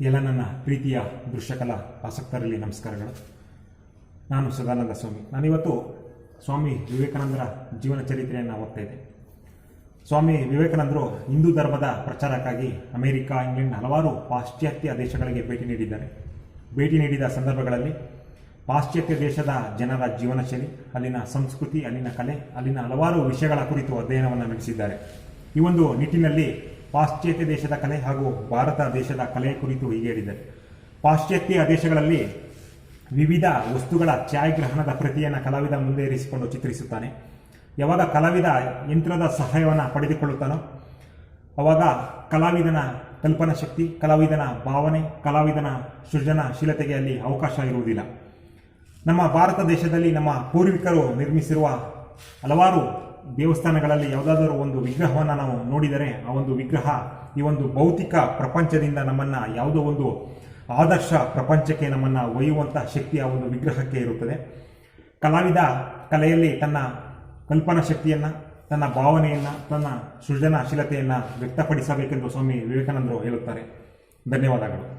ಎಲ್ಲ ನನ್ನ ಪ್ರೀತಿಯ ದೃಶ್ಯಕಲಾ ಆಸಕ್ತರಲ್ಲಿ ನಮಸ್ಕಾರಗಳು. ನಾನು ಸದಾನಂದ ಸ್ವಾಮಿ. ನಾನಿವತ್ತು ಸ್ವಾಮಿ ವಿವೇಕಾನಂದರ ಜೀವನ ಚರಿತ್ರೆಯನ್ನು ಓದ್ತಾ ಇದ್ದೆ. ಸ್ವಾಮಿ ವಿವೇಕಾನಂದರು ಹಿಂದೂ ಧರ್ಮದ ಪ್ರಚಾರಕ್ಕಾಗಿ ಅಮೆರಿಕ, ಇಂಗ್ಲೆಂಡ್ ಹಲವಾರು ಪಾಶ್ಚಾತ್ಯ ದೇಶಗಳಿಗೆ ಭೇಟಿ ನೀಡಿದ್ದಾರೆ. ಭೇಟಿ ನೀಡಿದ ಸಂದರ್ಭಗಳಲ್ಲಿ ಪಾಶ್ಚಾತ್ಯ ದೇಶದ ಜನರ ಜೀವನ ಶೈಲಿ, ಅಲ್ಲಿನ ಸಂಸ್ಕೃತಿ, ಅಲ್ಲಿನ ಕಲೆ, ಅಲ್ಲಿನ ಹಲವಾರು ವಿಷಯಗಳ ಕುರಿತು ಅಧ್ಯಯನವನ್ನು ನಡೆಸಿದ್ದಾರೆ. ಈ ಒಂದು ನಿಟ್ಟಿನಲ್ಲಿ ಪಾಶ್ಚಾತ್ಯ ದೇಶದ ಕಲೆ ಹಾಗೂ ಭಾರತ ದೇಶದ ಕಲೆ ಕುರಿತು ಹೀಗೆ ಹೇಳಿದ್ದಾರೆ. ಪಾಶ್ಚಾತ್ಯ ದೇಶಗಳಲ್ಲಿ ವಿವಿಧ ವಸ್ತುಗಳ ಛಾಯಾಗ್ರಹಣದ ಪ್ರತಿಯನ್ನು ಕಲಾವಿದ ಮುಂದೆ ಇರಿಸಿಕೊಂಡು ಚಿತ್ರಿಸುತ್ತಾನೆ. ಯಾವಾಗ ಕಲಾವಿದ ಯಂತ್ರದ ಸಹಾಯವನ್ನು ಪಡೆದುಕೊಳ್ಳುತ್ತಾನೋ, ಅವಾಗ ಕಲಾವಿದನ ಕಲ್ಪನಾ ಶಕ್ತಿ, ಕಲಾವಿದನ ಭಾವನೆ, ಕಲಾವಿದನ ಸೃಜನಶೀಲತೆಗೆ ಅಲ್ಲಿ ಅವಕಾಶ ಇರುವುದಿಲ್ಲ. ನಮ್ಮ ಭಾರತ ದೇಶದಲ್ಲಿ ನಮ್ಮ ಪೂರ್ವಿಕರು ನಿರ್ಮಿಸಿರುವ ಹಲವಾರು ದೇವಸ್ಥಾನಗಳಲ್ಲಿ ಯಾವುದಾದರೂ ಒಂದು ವಿಗ್ರಹವನ್ನು ನಾವು ನೋಡಿದರೆ ಆ ಒಂದು ವಿಗ್ರಹ ಈ ಒಂದು ಭೌತಿಕ ಪ್ರಪಂಚದಿಂದ ನಮ್ಮನ್ನು ಯಾವುದೋ ಒಂದು ಆದರ್ಶ ಪ್ರಪಂಚಕ್ಕೆ ನಮ್ಮನ್ನು ಒಯ್ಯುವಂಥ ಶಕ್ತಿ ಆ ಒಂದು ವಿಗ್ರಹಕ್ಕೆ ಇರುತ್ತದೆ. ಕಲಾವಿದ ಕಲೆಯಲ್ಲಿ ತನ್ನ ಕಲ್ಪನಾ ಶಕ್ತಿಯನ್ನು, ತನ್ನ ಭಾವನೆಯನ್ನು, ತನ್ನ ಸೃಜನಶೀಲತೆಯನ್ನು ವ್ಯಕ್ತಪಡಿಸಬೇಕೆಂದು ಸ್ವಾಮಿ ವಿವೇಕಾನಂದರು ಹೇಳುತ್ತಾರೆ. ಧನ್ಯವಾದಗಳು.